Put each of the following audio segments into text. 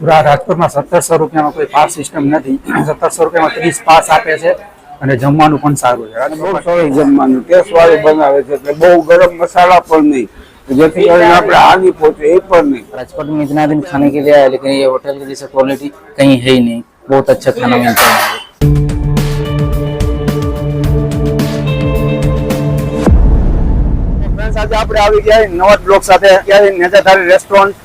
પૂરા રાજકોટમાં સત્તરસો રૂપિયામાં કોઈ પાસ સિસ્ટમ નથી સત્તરસો રૂપિયામાં ત્રીસ પાસ આપે છે અને જમવાનું પણ સારું છે બહુ સરસ જમવાનું ટેસ્ટ વાળું બનાવે છે એટલે બહુ ગરમ મસાલા પણ નહીં જેથી કરીને આપણે હાની પહોંચે એ પણ નહીં राजकोट में इतना दिन खाने के लिए आया लेकिन ये होटल के जैसे क्वालिटी कहीं है ही नहीं बहुत अच्छा खाना मिलता है यहाँ पे। ફ્રેન્ડ્સ આજે આપણે આવી ગયા છીએ નવા બ્લોક સાથે ત્યાં નેજાધારી રેસ્ટોરન્ટ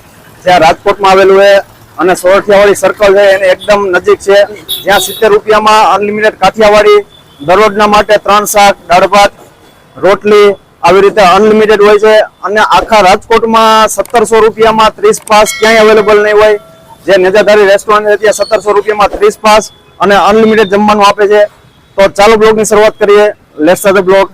જ્યાં રાજકોટમાં આવેલું છે અને સોરઠિયાવાડી સર્કલ છે, એને એકદમ નજીક છે. જ્યાં સિત્તેર રૂપિયામાં અનલિમિટેડ કાઠિયાવાડી, દરરોજના માટે ત્રણ શાક, દાળ ભાત, રોટલી આવી રીતે અનલિમિટેડ હોય છે. અને આખા રાજકોટમાં સત્તરસો રૂપિયામાં ત્રીસ પાસ ક્યાંય અવેલેબલ નહીં હોય. જે નેજાધારી રેસ્ટોરન્ટ છે, ત્યાં સત્તરસો રૂપિયામાં ત્રીસ પાસ અને અનલિમિટેડ જમવાનું આપે છે. તો ચાલો બ્લોગની શરૂઆત કરીએ. સાથે બ્લોગ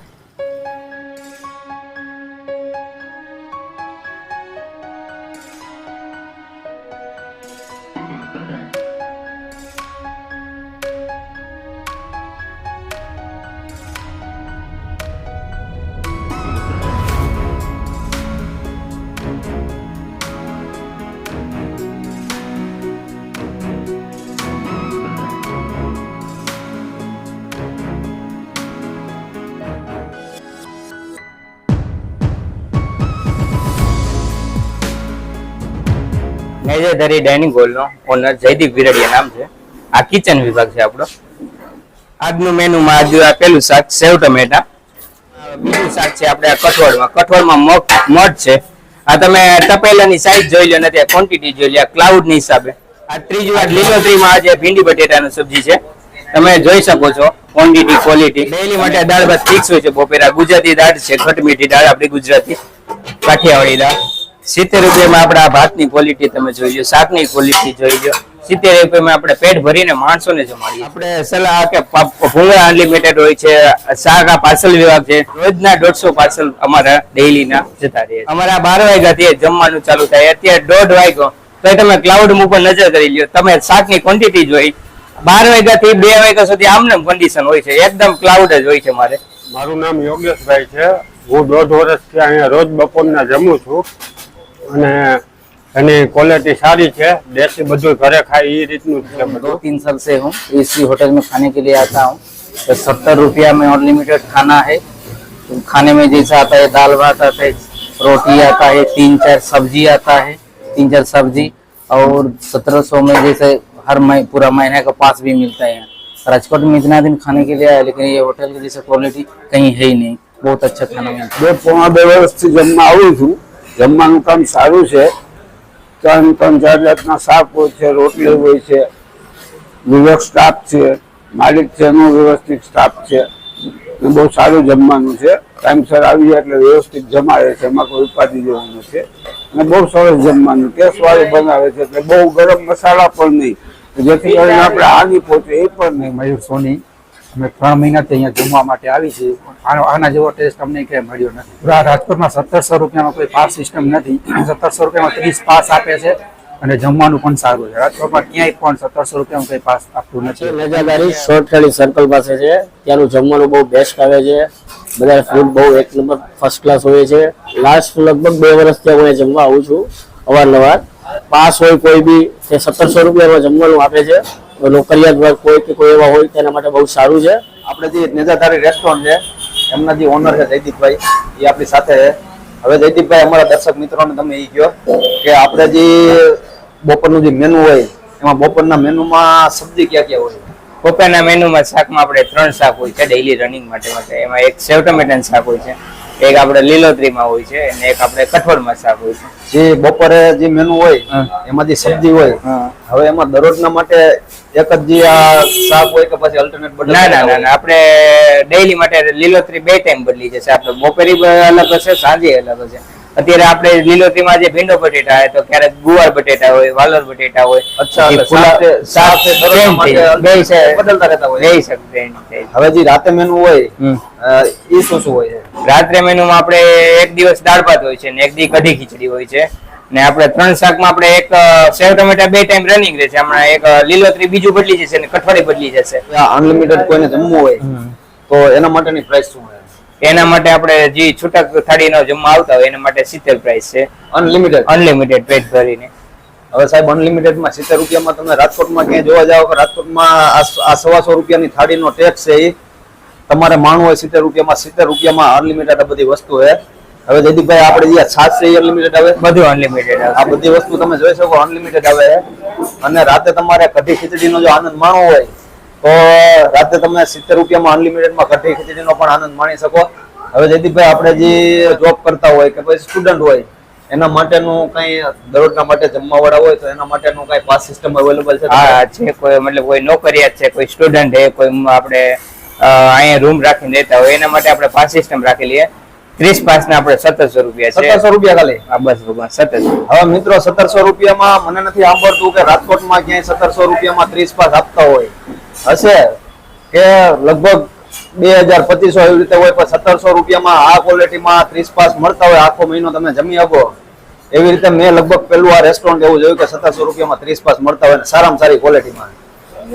મેજરધરી ડાઇનિંગ હોલનો ઓનર જયદીપ વિરડિયા નામ છે. આ કિચન વિભાગ છે આપણો. આજનું મેનુમાં આજે આ પેલું શાક સેવ ટમેટા. બીજું શાક છે આપણે આ કઠોળમાં. કઠોળમાં મગ મઠ છે. આ તમે તપેલાની સાઈઝ જોઈ લો નથી ક્વોન્ટિટી જોઈ લો. આ ક્લાઉડની હિસાબે. આ ત્રીજું આ લીલોતરીમાં આજે ભીંડી બટેટાનું સબ્જી છે. તમે જોઈ શકો છો ક્વોન્ટિટી ક્વોલિટી ડેલી માટે દાળ ભાત ફિક્સ હોય છે. બપોરા ગુજરાતી દાળ છે. ખટ મીઠી દાળ આપણી ગુજરાતી. કાઠિયાવાડી દાળ. સિત્તેર રૂપિયામાં આપણે આ ભાતની ક્વોલિટી તમે જોઈ લો શાકની ક્વોલિટી જોઈ લો. સિત્તેર રૂપિયામાં આપણે પેટ ભરીને માણસોને જમાડીએ. આપણે સલાહ કે ભૂંગળા અનલિમિટેડ હોય છે શાક આ પાર્સલ વિભાગ છે રોજના દોઢસો પાર્સલ અમારા ડેઈલી ના જતા રહે અમારા બાર વાગ્યાથી જમવાનું ચાલુ થાય. અત્યારે દોઢ વાગ્યો. તો તમે ક્લાઉડ ઉપર નજર કરી લ્યો. તમે શાકની ક્વોન્ટિટી જોઈ. બાર વાગ્યાથી બે વાગ્યા સુધી આમને કન્ડિશન હોય છે. એકદમ ક્લાઉડ જ હોય છે મારે. મારું નામ યોગેશભાઈ છે. હું દોઢ વર્ષથી અહીંયા રોજ બપોરના જમું છું. અને એની ક્વોલિટી સારી છે દેશી બધું ઘરે ખાય એ રીતનું જ છે दो બધું तीन साल से हूँ इसी होटल में खाने के लिए आता हूँ तो सत्तर रुपया में अनलिमिटेड खाना है तो खाने में जैसा आता है दाल भात आता है रोटी आता है तीन चार सब्जी आता है तीन चार सब्जी और सत्रह सौ में जैसे हर मही पूरा महीने का पास भी मिलता है यहाँ राजकोट में इतना दिन खाने के लिए आया लेकिन ये होटल की जैसे क्वालिटी कहीं है ही नहीं बहुत अच्छा खाना मिलता है બે પોણા બે વર્ષથી જમવા આવું છું જમવાનું કામ સારું છે. ત્રણ ત્રણ ચાર જાતના શાક હોય છે રોટલી હોય છે. વિવેક સ્ટાફ છે માલિક છે એનો વ્યવસ્થિત સ્ટાફ છે બહુ સારું જમવાનું છે. ટાઈમસર આવી જાય એટલે વ્યવસ્થિત જમાડે છે એમાં કોઈ ઉપાધિ જેવું નથી. અને બહુ સરસ જમવાનું કેસવાળું બનાવે છે એટલે બહુ ગરમ મસાલા પણ નહીં. જેથી કરીને આપણે આગી પહોંચે એ પણ નહીં. મયુર સોની અમે ત્રણ મહિનાથી અહીંયા જમવા માટે આવી છીએ. આના જેવો ટેસ્ટ અમને ક્યાંય મળ્યો નથી. રાજકોટમાં સત્તરસો રૂપિયામાં કોઈ પાસ સિસ્ટમ નથી. સત્તરસો રૂપિયામાં ત્રીસ પાસ આપે છે અને જમવાનું પણ સારું છે. રાજકોટમાં ક્યાંય પણ સત્તરસો રૂપિયામાં કોઈ પાસ આપતું નથી. મજાદારી શોર્ટખેડી સર્કલ પાસે છે. ત્યાંનું જમવાનું બહુ બેસ્ટ આવે છે. બધા ફૂડ બહુ એક નંબર ફર્સ્ટ ક્લાસ હોય છે. લાસ્ટ લગભગ બે વર્ષથી હું અહીંયા જમવા આવું છું અવારનવાર. પાસ હોય કોઈ બી તે સત્તરસો રૂપિયામાં જમવાનું આપે છે. નોકરિયાત વર્ગ કોઈ કે કોઈ એવા હોય તેના માટે બહુ સારું છે. આપણે જે નેજાધારી રેસ્ટોરન્ટ છે, એમના જે ઓનર છે જયદીપભાઈ, એ આપણી સાથે છે. હવે જયદીપભાઈ, અમારા દર્શક મિત્રોને તમે એ કહો કે આપણે જે બપોરનું જે મેનુ હોય, એમાં બપોરના મેનુમાં સબ્જી ક્યાં ક્યાં હોય? બપોરના મેનુમાં શાકમાં આપણે ત્રણ શાક હોય છે ડેઈલી રનિંગ માટે માટે. એમાં એક સેવ ટમેટાનું શાક હોય છે. એક આપણે લીલોતરીમાં હોય છે અને એક આપણે કઠોળમાં શાક હોય છે. જે બપોરે જે મેનુ હોય એમાં જે સબ્જી હોય હવે એમાં દરરોજના માટે એક જ જે આ શાક હોય કે પછી અલ્ટરનેટ બદલ ના ના ના આપણે ડેઈલી માટે લીલોતરી બે ટાઈમ બદલી જશે આપણે બપોરે અલગ હશે સાંજે અલગ હશે. અત્યારે આપણે લીલોતરીમાં જે ભીંડો બટેટા હોય તો ક્યારેક ગુવાર બટેટા હોય વાલોર બટેટા હોય શાક- શાક હવે જે રાતે મેનુ હોય એ શું શું હોય છે? રાત્રે મેનુમાં આપણે એક દિવસ દાળ ભાત હોય છે ને એક દી કઢી ખીચડી હોય છે. ને આપણે ત્રણ શાકમાં આપણે એક સેવ ટમેટા બે ટાઈમ રનિંગ રહે છે. હમણાં એક લીલોતરી બીજું બદલી જશે ને કઠોળી બદલી જશે. અનલિમિટેડ કોઈને જમવું હોય તો એના માટેની પ્રાઇસ શું હોય? એના માટે આપણે જે છૂટક થાળીનો જમવા આવતા હોય એના માટે સિત્તેર પ્રાઇસ છે. અનલિમિટેડ અનલિમિટેડ પેટ ભરીને. હવે સાહેબ અનલિમિટેડમાં સિત્તેર રૂપિયામાં તમે રાજકોટમાં ક્યાંય જોવા જાઓ કે રાજકોટમાં આ સવાસો રૂપિયાની થાળીનો ટેક્સ છે એ તમારે માણવું હોય સિત્તેર રૂપિયામાં સિત્તેર રૂપિયામાં અનલિમિટેડ આ બધી વસ્તુ છે. હવે જયદીપભાઈ આપણે જે છાશ છે અનલિમિટેડ આવે? બધું અનલિમિટેડ આ બધી વસ્તુ તમે જોઈ શકો અનલિમિટેડ આવે. અને રાતે તમારે કઢી ખીચડીનો જો આનંદ માણવો હોય તો રાતે તમે સિત્તેર રૂપિયામાં અનલિમિટેડમાં કઢી ખીચડીનો પણ આનંદ માણી શકો. હવે જયદીપભાઈ આપણે જે જોબ કરતા હોય કે પછી સ્ટુડન્ટ હોય એના માટેનું કઈ દરરોજના માટે જમવાવાળા હોય તો એના માટેનું કઈ પાસ સિસ્ટમ અવેલેબલ છે? હા છે કોઈ મતલબ કોઈ નોકરિયાત છે કોઈ સ્ટુડન્ટ છે કોઈ આપણે અહીંયા રૂમ રાખીને રહેતા હોય એના માટે આપણે પાસ સિસ્ટમ રાખેલી છે ત્રીસ પાસ ના આપણે સત્તરસો રૂપિયા છે. સત્તરસો રૂપિયા ખાલી? હા બસ સત્તરસો. હવે મિત્રો સત્તરસો રૂપિયામાં મને નથી સાંભળતું કે રાજકોટમાં ક્યાંય સત્તરસો રૂપિયામાં ત્રીસ પાસ આપતા હોય. હશે કે લગભગ બે હજાર પચીસો એવી રીતે હોય, પણ સત્તરસો રૂપિયામાં આ ક્વોલિટીમાં ત્રીસ પાસ મળતા હોય, આખો મહિનો તમે જમી શકો. એવી રીતે મેં લગભગ પેલું આ રેસ્ટોરન્ટ એવું જોયું કે સત્તરસો રૂપિયામાં ત્રીસ પાસ મળતા હોય સારામાં સારી ક્વોલિટીમાં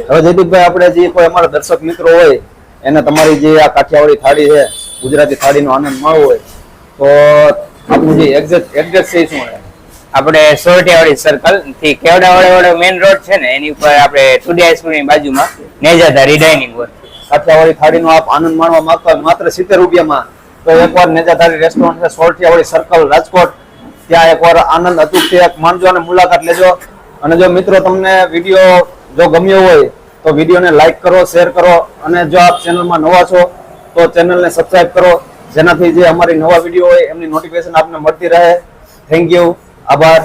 હવે જયદીપભાઈ, આપણે જે કોઈ અમારા દર્શક મિત્રો હોય, એને તમારી જે આ કાઠિયાવાડી થાળી છે, ગુજરાતી થાળીનો આનંદ મળવો હોય, તો આપણું જે એક્ઝેક્ટ એડ્રેસ છે શું આપણે સોરઠિયાવાડી સર્કલથી કેવડાવાડી મેઇન રોડ છે ને, એની ઉપર આપણે ટુડે હાઈસ્કૂલની બાજુમાં નેજાધારી ડાઇનિંગ હોય કાઠિયાવાડી થાળીનો આપ આનંદ માણવા માંગતા માત્ર સિત્તેર રૂપિયામાં. તો એકવાર નેજાધારી રેસ્ટોરન્ટ છે સોરઠિયાવાડી સર્કલ રાજકોટ. ત્યાં એકવાર આનંદ અતુકથી એક માણજો અને મુલાકાત લેજો. અને જો મિત્રો તમને વીડિયો જો ગમ્યો હોય, તો વિડીયોને લાઈક કરો શેર કરો. અને જો આપ ચેનલમાં નવા છો, તો ચેનલને સબસ્ક્રાઇબ કરો. જેનાથી જે અમારી નવા વીડિયો હોય, એમની નોટિફિકેશન આપને મળતી રહે. થેન્ક યુ আবার